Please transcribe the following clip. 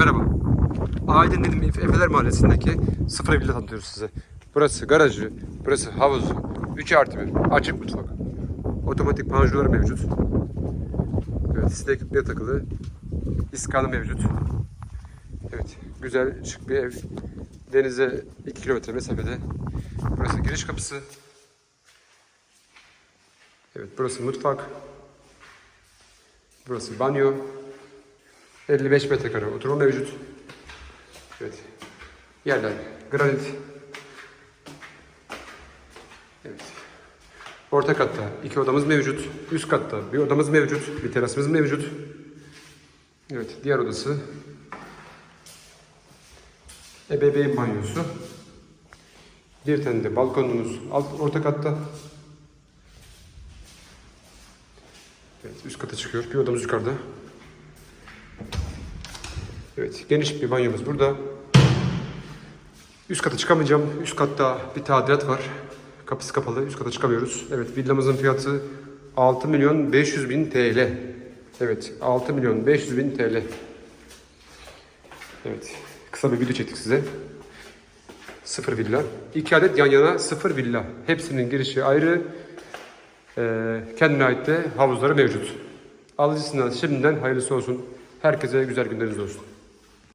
merhaba. Aydın dedim Efeler Mahallesi'ndeki sıfır villa tanıtıyoruz size. Burası garajı, burası havuzu, 3 artı 1, açık mutfak. Otomatik panjurlar mevcut. Evet, sinek küpleye takılı. İskanı mevcut. Evet, güzel, şık bir ev. Denize 2 kilometre mesafede. Burası giriş kapısı. Evet, burası mutfak. Burası banyo. 55 metrekare oturma mevcut. Evet. Yerler granit. Evet. Orta katta iki odamız mevcut. Üst katta bir odamız mevcut. Bir terasımız mevcut. Evet. Diğer odası. Ebeveyn banyosu. Bir tane de balkonumuz alt orta katta. Evet, üst kata çıkıyor. Bir odamız yukarıda. Evet, geniş bir banyomuz burada. Üst kata çıkamayacağım. Üst katta bir tadilat var. Kapısı kapalı. Üst kata çıkamıyoruz. Evet, villamızın fiyatı 6 milyon 500 bin TL. Evet, 6 milyon 500 bin TL. Evet, kısa bir video çektik size. Sıfır villa. İki adet yan yana sıfır villa. Hepsinin girişi ayrı. Ee, kendine ait de havuzları mevcut. Alıcısına şimdiden hayırlısı olsun. Herkese güzel günleriniz olsun.